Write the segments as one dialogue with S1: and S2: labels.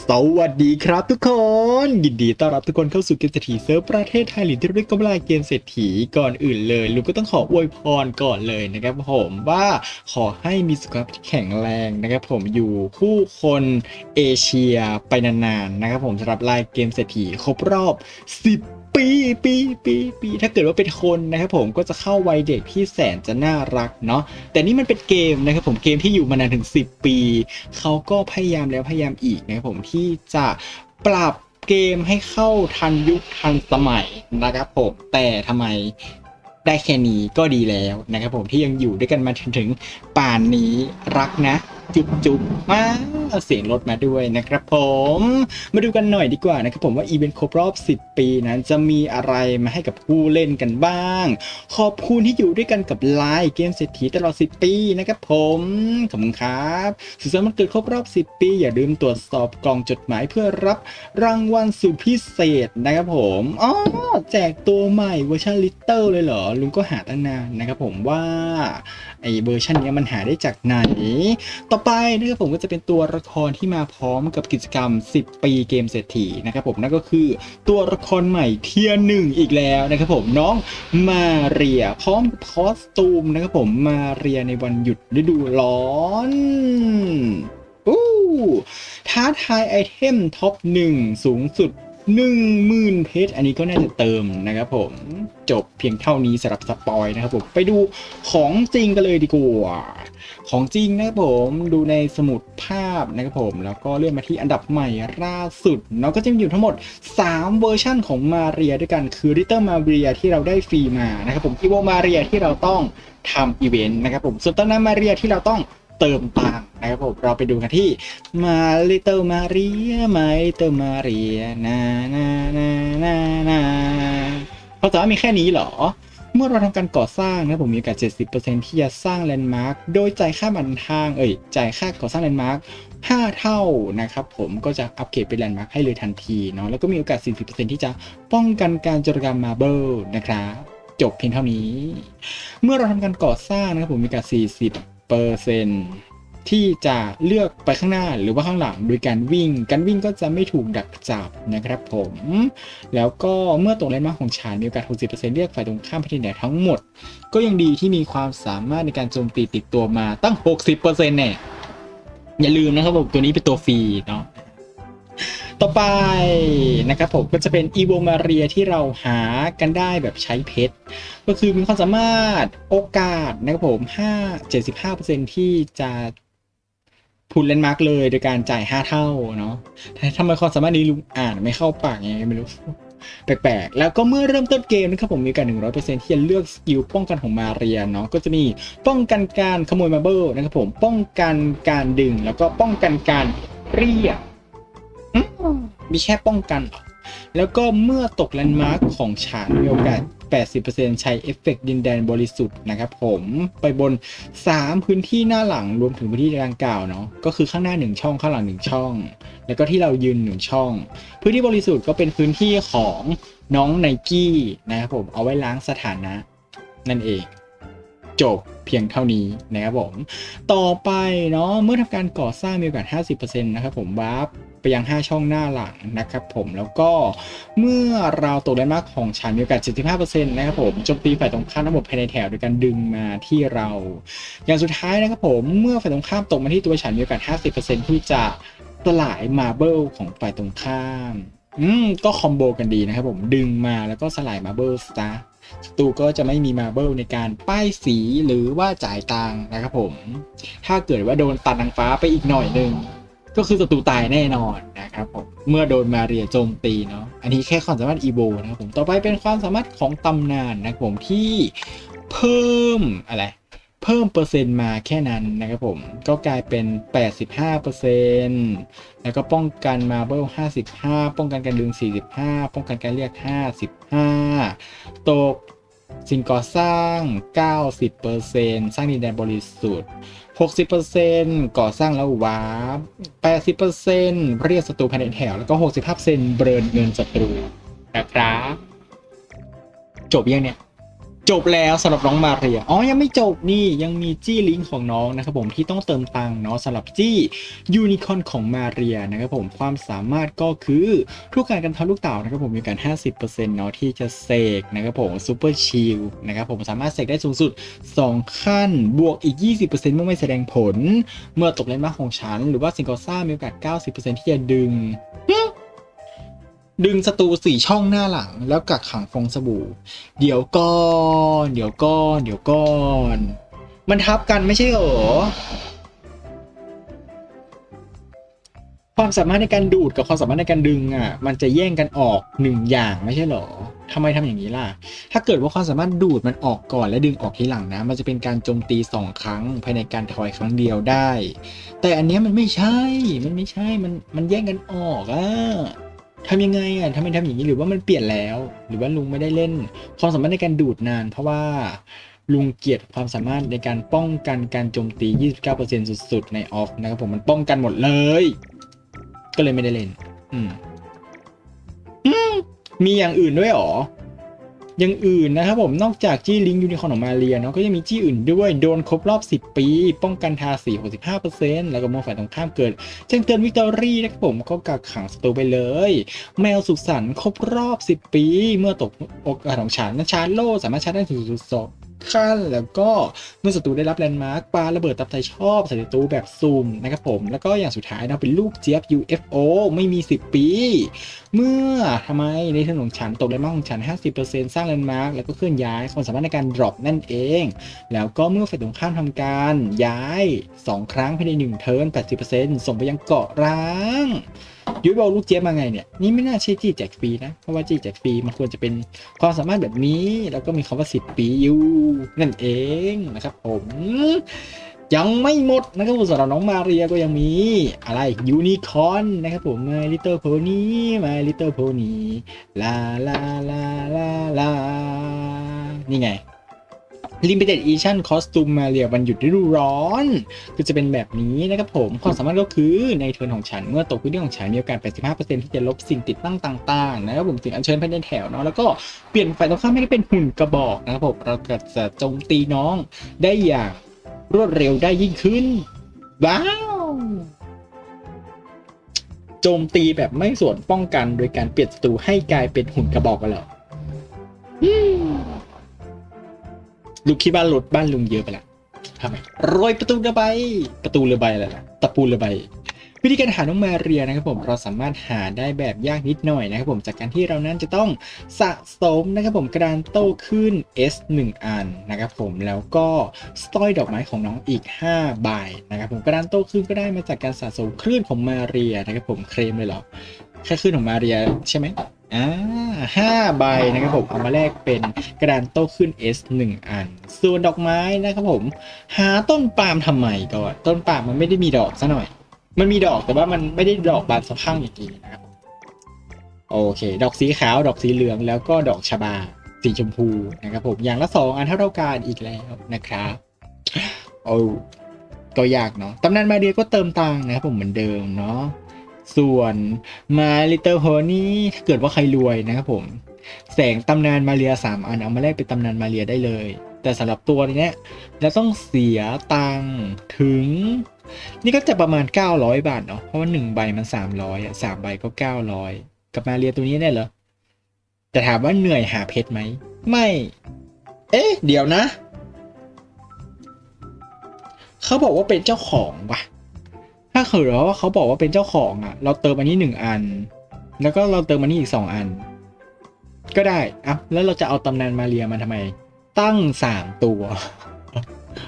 S1: สวัสดีครับทุกคน ยินดีต้อนรับทุกคนเข้าสู่เกมเศรษฐีเซิร์ฟประเทศไทยหรือที่เรียกกันว่าเกมเศรษฐีก่อนอื่นเลยลุงก็ต้องขออวยพรก่อนเลยนะครับผมว่าขอให้มีสุขภาพที่แข็งแรงนะครับผมอยู่คู่คนเอเชียไปนานๆนะครับผมสำหรับรายเกมเศรษฐีครบรอบ 10 ปีปีปีปีถ้าเกิดว่าเป็นคนนะครับผมก็จะเข้าวัยเด็กที่แสนจะน่ารักเนาะแต่นี่มันเป็นเกมนะครับผมเกมที่อยู่มานานถึง 10 ปี เขาก็พยายามแล้วพยายามอีกนะครับผมที่จะปรับเกมให้เข้าทันยุคทันสมัยนะครับผมแต่ทำไมได้แค่นี้ก็ดีแล้วนะครับผมที่ยังอยู่ด้วยกันมาถึงถึงป่านนี้รักนะ จุบจุบมาเสียงรถมาด้วยนะครับผม มาดูกันหน่อยดีกว่านะครับผมว่าอีเวนต์ครบรอบ 10 ปีนั้นจะมีอะไรมาให้กับผู้เล่นกันบ้าง ขอบคุณที่อยู่ด้วยกันกับไลน์เกมเศรษฐีตลอด 10 ปีนะครับผมขอบคุณครับสุขสันต์วันเกิดครบรอบ 10 ปี อย่าลืมตรวจสอบกล่องจดหมายเพื่อรับรางวัลสุดพิเศษนะครับผมอ๋อแจกตัวใหม่เวอร์ชันลิตเตอร์เลยเหรอลุงก็หาตั้งนานนะครับผมว่า ไอเวอร์ชันนี้มันหาได้จากไหน ต่อไปนะครับผมก็จะเป็นตัวละครที่มาพร้อมกับกิจกรรม 10 ปีเกมเศรษฐีนะครับผมนั่นก็คือตัวละครใหม่เทียร์หนึ่งอีกแล้วนะครับผมน้องมาเรียพร้อมคอสตูมนะครับผมมาเรียในวันหยุดฤดูร้อนอู้ท้าทายไอเทมท็อปหนึ่งสู งสุด10,000เพชรอันนี้ก็น่าจะเติมนะครับผมจบเพียงเท่านี้สำหรับสปอยนะครับผมไปดูของจริงกันเลยดีกว่าของจริงนะครับผมดูในสมุดภาพนะครับผม แล้วก็เลื่อนมาที่อันดับใหม่ล่าสุดเนาะก็จะมีอยู่ทั้งหมด 3 เวอร์ชั่นของมาเรียด้วยกันคือริเตอร์มาเรียที่เราได้ฟรีมานะครับผมอีโวมาเรียที่เราต้องทำอีเวนต์นะครับผมส่วนตอนนั้นมาเรียที่เราต้อง เติมตังนะครับผมเราไปดูกันที่มาลิเตอร์มาเรียมาลิเตอร์มาเรียนานานานานาเขาสามารถมีแค่นี้เหรอ เมื่อเราทำการก่อสร้างนะผมมีโอกาส 70%ที่จะสร้างแลนด์มาร์คโดยจ่ายค่าบันทางเอ่ยจ่ายค่าก่อสร้างแลนด์มาร์ค5 เท่านะครับผมก็จะอัปเกรดเป็นแลนด์มาร์คให้เลยทันทีเนาะแล้วก็มีโอกาส 40%ที่จะป้องกันการจรกรรมมาเบิลนะครับจบเพียงเท่านี้ เมื่อเราทำการก่อสร้างนะครับผมมีโอกาส 40 เปอร์เซนที่จะเลือกไปข้างหน้าหรือว่าข้างหลังโดยการวิ่ง การวิ่งก็จะไม่ถูกดักจับนะครับผม แล้วก็เมื่อตกเลนมาของฉันมีโอกาส 60%เรียกฝ่ายตรงข้ามไปที่ไหนทั้งหมด ก็ยังดีที่มีความสามารถในการโจมตีติดตัวมาตั้ง 60%เนี่ยอย่าลืมนะครับผมตัวนี้เป็นตัวฟรีเนาะ ต่อไปนะครับผมก็จะเป็นอีโวมาเรียที่เราหากันได้แบบใช้เพชร ก็คือมีความสามารถโอกาสนะครับผม5 75%ที่จะพูดเลนด์มาร์กเลยโดยการจ่าย 5 เท่าเนาะแต่ทำไมความสามารถนี้ลุงอ่านไม่เข้าปากยังไงไม่รู้แปลกๆ แล้วก็เมื่อเริ่มต้นเกมนะครับผมมีโอกาส100%ที่จะเลือกสกิลป้องกันของมาเรียเนาะก็จะมีป้องกันการขโมยมาเบิลนะครับผมป้องกันการดึงแล้วก็ป้องกันการเรียก มมีแค่ป้องกันหรอแล้วก็เมื่อตกแลนด์มาร์คของฉันมีโอกาส 80%ใช้เอฟเฟกต์ดินแดนบริสุทธิ์นะครับผมไปบน 3 พื้นที่หน้าหลังรวมถึงพื้นที่ดังกล่าวเนาะก็คือข้างหน้า 1 ช่องข้างหลัง 1 ช่อง แล้วก็ที่เรายืน 1 ช่อง พื้นที่บริสุทธิ์ก็เป็นพื้นที่ของน้องไนกี้นะครับผมเอาไว้ล้างสถานะ นั่นเอง จบ เพียงเท่านี้นะครับผม ต่อไปเนาะเมื่อทำการก่อสร้างมีโอกาส 50%นะครับผมวาร์ปไปยัง 5 ช่องหน้าหลังนะครับผมแล้วก็เมื่อเราตกแลนด์มาร์คของฉันมีโอกาส 75%นะครับผมโจมตีฝ่ายตรงข้ามทั้งหมดภายในแถวโดยการดึงมาที่เรา อย่างสุดท้ายนะครับผมเมื่อฝ่ายตรงข้ามตกมาที่ตัวฉันมีโอกาส 50%ที่จะสลายมาเบิลของฝ่ายตรงข้าม อืมก็คอมโบกันดีนะครับผมดึงมาแล้วก็สลายมาเบิลสตาร์ ศัตรูก็จะไม่มีมาเบิลในการป้ายสีหรือว่าจ่ายตังนะครับผม ถ้าเกิดว่าโดนตัดนางฟ้าไปอีกหน่อยหนึ่งก็คือศัตรูตายแน่นอนนะครับผมเมื่อโดนมาเรียโจมตีเนาะอันนี้แค่ความสามารถอีโบนะครับผมต่อไปเป็นความสามารถของตำนานนะครับผมที่เพิ่มอะไร เพิ่มเปอร์เซ็นต์มาแค่นั้นนะครับผม ก็กลายเป็น 85%แล้วก็ป้องกันมาเบิล55 ป้องกันการดึง 45 ป้องกันการเรียก 55 ตกสิ่งก่อสร้าง 90%สร้างดินแดนบริสุทธิ์ 60%ก่อสร้างแล้ววาร์ป80%เรียกศัตรูภายในแถว แล้วก็ 65%เบิร์นเงินศัตรูนะครับ จบยังเนี่ย จบแล้วสำหรับน้องมาเรีย อ๋อ ยังไม่จบนี่ยังมีจี้ลิงก์ของน้องนะครับผมที่ต้องเติมตังค์เนาะสำหรับจี้ยูนิคอนของมาเรียนะครับผมความสามารถก็คือทุกการกันทำลูกเต่านะครับผมมีการ 50%เนาะที่จะเสกนะครับผมซูเปอร์ชิลนะครับผมสามารถเสกได้สูงสุด 2 ขั้นบวกอีก 20%เมื่อไม่แสดงผล เมื่อตกเลนมาของฉัน หรือว่าสิ่งก่อสร้างมีโอกาส 90%ที่จะดึง ดึงศัตรูสี่ช่องหน้าหลัง แล้วกักขังฟองสบู่ เดี๋ยวก่อน เดี๋ยวก่อน เดี๋ยวก่อน มันทับกันไม่ใช่เหรอ ความสามารถในการดูดกับความสามารถในการดึงอะ มันจะแย่งกันออกหนึ่งอย่างไม่ใช่เหรอทำไมทำอย่างนี้ล่ะ ถ้าเกิดว่าความสามารถดูดมันออกก่อนและดึงออกทีหลังนะ มันจะเป็นการโจมตีสองครั้งภายในการถอยครั้งเดียวได้ แต่อันเนี้ยมันไม่ใช่ มันไม่ใช่ มันมันแย่งกันออกอะ ทำยังไงอะทำไมทำอย่างนี้หรือว่ามันเปลี่ยนแล้ว หรือว่าลุงไม่ได้เล่น ความสามารถในการดูดนาน เพราะว่าลุงเกลียดความสามารถในการป้องกันการโจมตี 29%สุดๆ ในออฟนะครับผมมันป้องกันหมดเลย ก็เลยไม่ได้เล่น อืมอม,มีอย่างอื่นด้วยหรอ อย่างอื่นนะครับผมนอกจากจี้ลิงยูนิคอร์นของมาเรียเนาะก็ยังมีจี้อื่นด้วยโดนครบรอบ 10 ปี ป้องกันทาสี65%แล้วก็มื่ฝ่ายตรงข้ามเกิดแจ้งเตือนวิกตอรี่นะครับผมก็กักขังศัตรูไปเลย แมวสุขสันต์ครบรอบ 10 ปี เมื่อตกอกของฉันนั้นชาร์โล่สามารถชาร์จได้ถึงสุดสอง ขั้น แล้วก็เมื่อศัตรูได้รับแลนด์มาร์คปาระเบิดตับไทชอบใส่ศัตรูแบบซูมนะครับผมแล้วก็อย่างสุดท้ายเราเป็นลูกเจี๊ยบ UFO ไม่มี 10 ปี เมื่อทำไมในถนนฉันตกแลนด์มาร์คของฉัน 50%สร้างแลนด์มาร์คแล้วก็เคลื่อนย้ายความสามารถในการ drop นั่นเอง แล้วก็เมื่อฝ่ายตรงข้ามทำการย้าย 2 ครั้งภายใน1เทิร์น80%ส่งไปยังเกาะร้างยุ้ยบอกลูกเจี๊ยบมาไงเนี่ยนี่ไม่น่าใช่จี้แจกฟรีนะเพราะว่าจี้แจกฟรีมันควรจะเป็นความสามารถแบบนี้ แล้วก็มีคำว่าสิบปีอยู่นั่นเองนะครับ ผมยังไม่หมดนะครับผมสำหรับน้องมาเรียก็ยังมีอะไรยูนิคอนนะครับผม My Little Pony My Little Pony ลาลาลาลาลานี่ไง Limited Edition Costume มาเรียวันหยุดฤดูร้อนคือจะเป็นแบบนี้นะครับผม ความสามารถก็คือในเทิร์นของฉัน เมื่อตกพื้นที่ของฉันมีโอกาส 85%ที่จะลบสิ่งติดตั้งต่างๆนะครับผมสิ่งอัญเชิญภายในแถวเนาะแล้วก็เปลี่ยนฝ่ายตรงข้ามให้เป็นหุ่นกระบอกนะครับผมเราก็จะโจมตีน้องได้อย่างรวดเร็วได้ยิ่งขึ้นว้าวโจมตีแบบไม่ส่วนป้องกันโดยการเปลี่ยนศัตรูให้กลายเป็นหุ่นกระบอกกันเหรอ ลูกคิดว่านรถบ้านลุงเยอะไปละทำไมโรยประตูเรือใบประตูเรือใบอะไรล่ะตะปูเรือใบวิธีการหาน้องมาเรียนะครับผมเราสามารถหาได้แบบยากนิดหน่อยนะครับผมจากการที่เรานั้นจะต้องสะสมนะครับผมกระดานโต้ขึ้น S 1 อันนะครับผมแล้วก็สต้อยดอกไม้ของน้องอีก5ใบนะครับผมกระดานโต้ขึ้นก็ได้มาจากการสะสมคลื่นของมาเรียนะครับผมเคลมเลยเหรอแค่คลื่นของมาเรียใช่ไหม อ่าห้าใบนะครับผมเอามาแลกเป็นกระดานโต้ขึ้น S 1 อัน ส่วนดอกไม้นะครับผม หาต้นปาล์มทำไมก่อนต้นปาล์มมันไม่ได้มีดอกซะหน่อย มันมีดอกแต่ว่ามันไม่ได้ดอกบานสะพรั่งอย่างนี้นะครับโอเค ดอกสีขาวดอกสีเหลืองแล้วก็ดอกชบาสีชมพูนะครับผมอย่างละสองอันเท่าเท่ากันอีกแล้วนะครับโอ้ก็ยากเนาะตำนานมาเดียก็เติมตังนะครับผมเหมือนเดิมเนาะ ส่วนมาลิเตอร์โฮนี่ถ้าเกิดว่าใครรวยนะครับผม แสงตำนานมาเรียสามอันเอามาแลกเป็นตำนานมาเรียได้เลย แต่สำหรับตัวนี้ยจะต้องเสียตังถึง นี่ก็จะประมาณ 900 บาทเนาะเพราะว่าหนึ่งใบมัน 300อะสามใบก็ 900 กับมาเรียตัวนี้เนี่ยเหรอแต่ถามว่าเหนื่อยหาเพชรไหม ไม่ เอ๊ะ เดี๋ยวนะ เขาบอกว่าเป็นเจ้าของว่ะาเกิดว่าเขาบอกว่าเป็นเจ้าของอะ เราเติมอันนี้หนึ่งอัน แล้วก็เราเติมอันนี้อีกสองอัน ก็ได้อะแล้วเราจะเอาตำนานมาเรียมาทำไม ตั้งสามตัว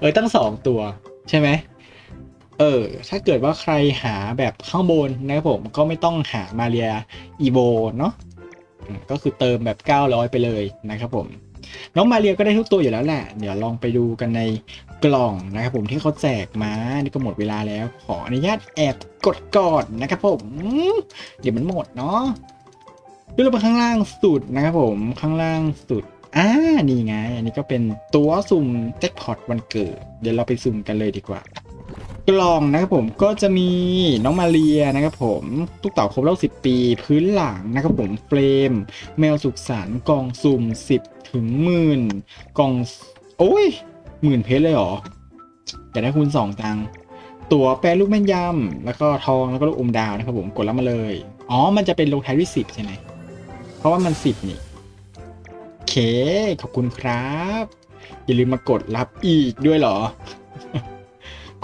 S1: เออตั้งสองตัว ใช่ไหมเออถ้าเกิดว่าใครหาแบบข้างบนนะครับผมก็ไม่ต้องหามาเรียอีโบเนาะก็คือเติมแบบ 900 ไปเลยนะครับผม น้องมาเรียก็ได้ทุกตัวอยู่แล้วแหละ เดี๋ยวลองไปดูกันในกล่องนะครับผมที่เขาแจกมา นี่ก็หมดเวลาแล้ว ขออนุญาตแอบกดก่อนนะครับผม เดี๋ยวมันหมดเนาะดูลงไปข้างล่างสุดนะครับผม ข้างล่างสุดอ่านี่ไง อันนี้ก็เป็นตัวสุ่มแจ็คพอตวันเกิด เดี๋ยวเราไปสุ่มกันเลยดีกว่า กล่องนะครับผมก็จะมีน้องมาเรียนะครับผมตุ๊กเต่าครบรอบ 10 ปี พื้นหลังนะครับผมเฟรม แมวสุขสันต์กล่องสุ่ม 10 ถึงหมื่นกล่อง โอ้ยหมื่นเพชรเลยเหรออยากได้คูณ 2 ตังตั๋วแปรลูกแม่นยำแล้วก็ทองแล้วก็ลูกอมดาวนะครับผมกดรับมาเลย อ๋อ มันจะเป็นลงท้ายด้วย10ใช่ไหมเพราะว่ามัน10นี่โอเค ขอบคุณครับ อย่าลืมมากดรับอีกด้วยเหรอ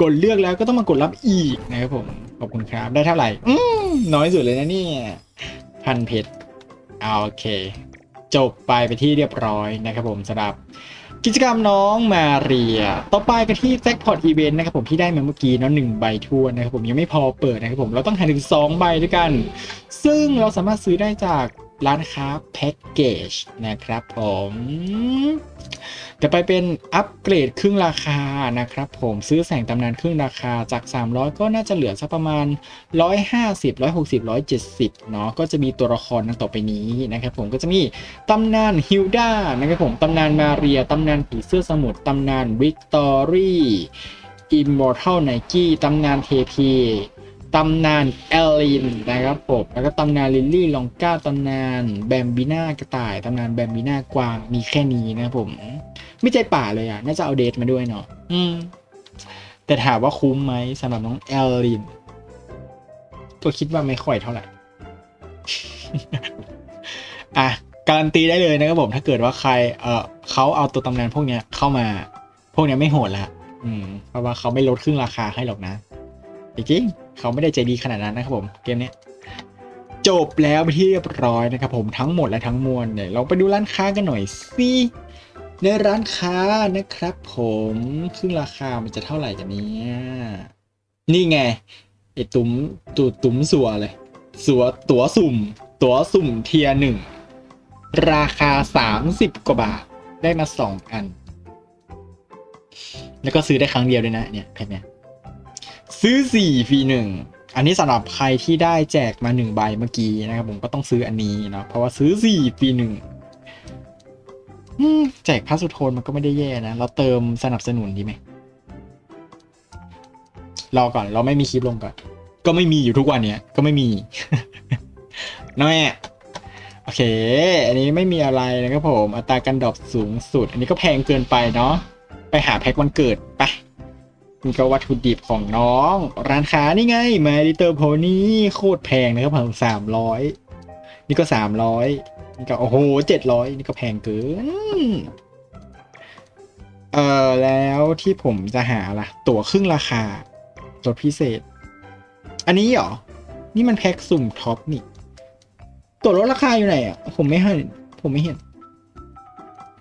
S1: กดเลือกแล้วก็ต้องมากดรับอีกนะครับผม ขอบคุณครับ ได้เท่าไหร่ อืมน้อยสุดเลยนะเนี่ยพันเพชรเอาโอเค จบไปไปที่เรียบร้อยนะครับผมสำหรับกิจกรรมน้องมาเรีย ต่อไปกันที่แจ็คพอตอีเวนต์นะครับผมที่ได้มาเมื่อกี้เนาะหนึ่งใบทวนนะครับผมยังไม่พอเปิดนะครับผมเราต้องหาถึงสองใบด้วยกัน ซึ่งเราสามารถซื้อได้จาก ร้านค้าแพ็กเกจนะครับผมต่ไปเป็นอัปเกรดครึ่งราคานะครับผมซื้อแสงตำนานครึ่งราคาจาก 300 ก็น่าจะเหลือสักประมาณ 150 160 170เนาะก็จะมีตัวละครดังต่อไปนี้นะครับผมก็จะมีตำนานฮิลดานะครับผมตำนานมาเรียตำนานผีเสื้อสมุทรตำนานวิกตอรี่อิมมอร์ทัลไนกี้ตำนานเทพี ตำนานแอลลินนะครับผมแล้วก็ตำนานลิลลี่ลองก้าตำนานแบมบิน่ากระต่ายตำนานแบมบิน่ากวางมีแค่นี้นะครับผม ไม่ใจป่าเลยอะ น่าจะเอาเดทมาด้วยเนาะอืม แต่ถามว่าคุ้มไหมสำหรับน้องแอลลินก็คิดว่าไม่ค่อยเท่าไหร่ อะ การันตีได้เลยนะครับผมถ้าเกิดว่าใคร เออเขาเอาตัวตำนานพวกเนี้ยเข้ามา พวกเนี้ยไม่โหดละอืม เพราะว่าเขาไม่ลดครึ่งราคาให้หรอกนะ จริงๆเขาไม่ได้ใจดีขนาดนั้นนะครับผมเกมเนี้ยจบแล้วไปที่เรียบร้อยนะครับผมทั้งหมดและทั้งมวลเนี่ยเราไปดูร้านค้ากันหน่อยสิในร้านค้านะครับ ผมครึ่งราคามันจะเท่าไหร่กันเนี่ยนี่ไงไอตุ้มตุตุ้มสัวเลยสัวตั๋วสุ่ม ตั๋วสุ่มเทียร์หนึ่งราคาสามสิบกว่าบาทได้มาสองอัน แล้วก็ซื้อได้ครั้งเดียวด้วยนะเนี่ยแพ็คเนี้ย ซื้อสี่ฟรีหนึ่งอันนี้สำหรับใครที่ได้แจกมาหนึ่งใบเมื่อกี้นะครับผมก็ต้องซื้ออันนี้เนาะเพราะว่าซื้อสี่ฟรีหนึ่งแจกพาสุโทนมันก็ไม่ได้แย่นะ เราเติมสนับสนุนดีไหมรอก่อนเราไม่มีคลิปลงก่อน ก็ไม่มีอยู่ทุกวันเนี้ยก็ไม่มีน้อยโอเค อันนี้ไม่มีอะไรนะครับผม อัตราการดรอปสูงสุด อันนี้ก็แพงเกินไปเนาะไปหาแพ็ควันเกิดไป นี่ก็วัตถุดิบของน้อง ร้านค้านี่ไงมาดิเตอร์โพนี่โคตรแพงนะครับผมสามร้อยนี่ก็สามร้อยนี่ก็โอ้โหเจ็ดร้อยนี่ก็แพงเกินเออแล้วที่ผมจะหาล่ะ ตั๋วครึ่งราคาลดพิเศษ อันนี้เหรอ นี่มันแพ็คสุ่มท็อปนี่ ตั๋วลดราคาอยู่ไหนอะ ผมไม่เห็น ผมไม่เห็น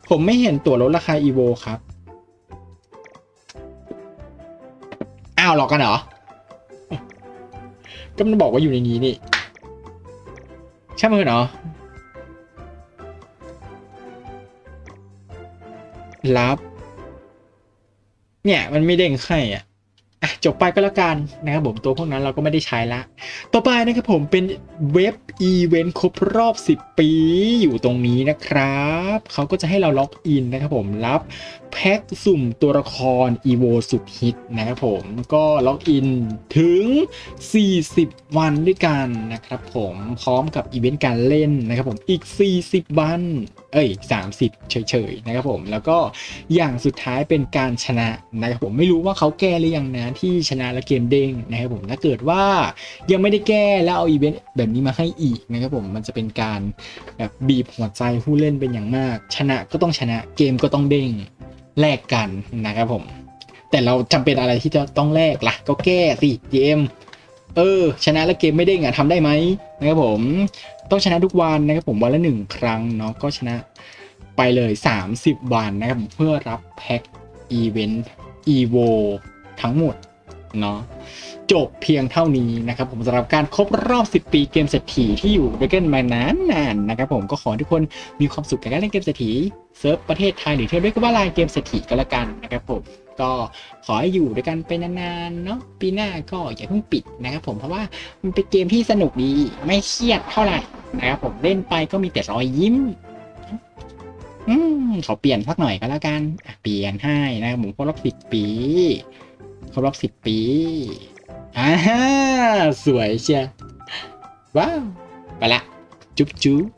S1: ผมไม่เห็นตั๋วลดราคาอีโวครับาวหรอกกันเหรอ ก็มันบอกว่าอยู่ในนี้นี่ ใช่ไหมเหรอรับ เนี่ย มันไม่เด้งให้อ่อะ จบไปก็แล้วกันนะครับผมตัวพวกนั้นเราก็ไม่ได้ใช้ละ ต่อไปนะครับผมเป็นเว็บอีเวนต์ครบรอบ 10 ปีอยู่ตรงนี้นะครับ เขาก็จะให้เราล็อกอินนะครับผมรับแพ็กสุ่มตัวละคร EVO สุดฮิตนะครับผมก็ล็อกอินถึง 40 วันด้วยกันนะครับผมพร้อมกับอีเวนต์การเล่นนะครับผมอีก 40 วัน เอ้ย 30 เฉยๆนะครับผมแล้วก็อย่างสุดท้ายเป็นการชนะนะครับผมไม่รู้ว่าเขาแก้หรือยังนะที่ชนะและเกมเด้งนะครับผมถ้าเกิดว่ายังไม่ได้แก้แล้วเอาอีเวนต์แบบนี้มาให้อีกนะครับผมมันจะเป็นการแบบบีบหัวใจผู้เล่นเป็นอย่างมาก ชนะก็ต้องชนะเกมก็ต้องเด้งแลกกันนะครับผมแต่เราจำเป็นอะไรที่จะต้องแลกล่ะ ก็แก้สิเกม เออ ชนะแล้วเกมไม่เด้งอะทำได้ไหมนะครับผมต้องชนะทุกวันนะครับผมวันละหนึ่งครั้งเนาะก็ชนะไปเลย 30 วันนะครับเพื่อรับแพ็คอีเวนต์อีโวทั้งหมดเนาะจบเพียงเท่านี้นะครับผมสำหรับการครบรอบ 10 ปีเกมเศรษฐีที่อยู่ด้วยกันมานานๆนะครับผมก็ขอทุกคนมีความสุขกับการเล่นเกมเศรษฐีเซิร์ฟประเทศไทยหรือเที่ยวด้วยก็ว่าลายเกมเศรษฐีก็แล้วกันนะครับผม ก็ขอให้อยู่ด้วยกันไปนานๆเนาะปีหน้าก็อย่าเพิ่งปิดนะครับผมเพราะว่ามันเป็นเกมที่สนุกดีไม่เครียดเท่าไหร่นะครับผมเล่นไปก็มีแต่รอยยิ้มอืมขอเปลี่ยนสักหน่อยก็แล้วกันเปลี่ยนให้นะครับผมครบรอบสิบปีขรบรอบสิบปีอ่าสวยเชียว้าวไปละจุ๊บจุ๊บ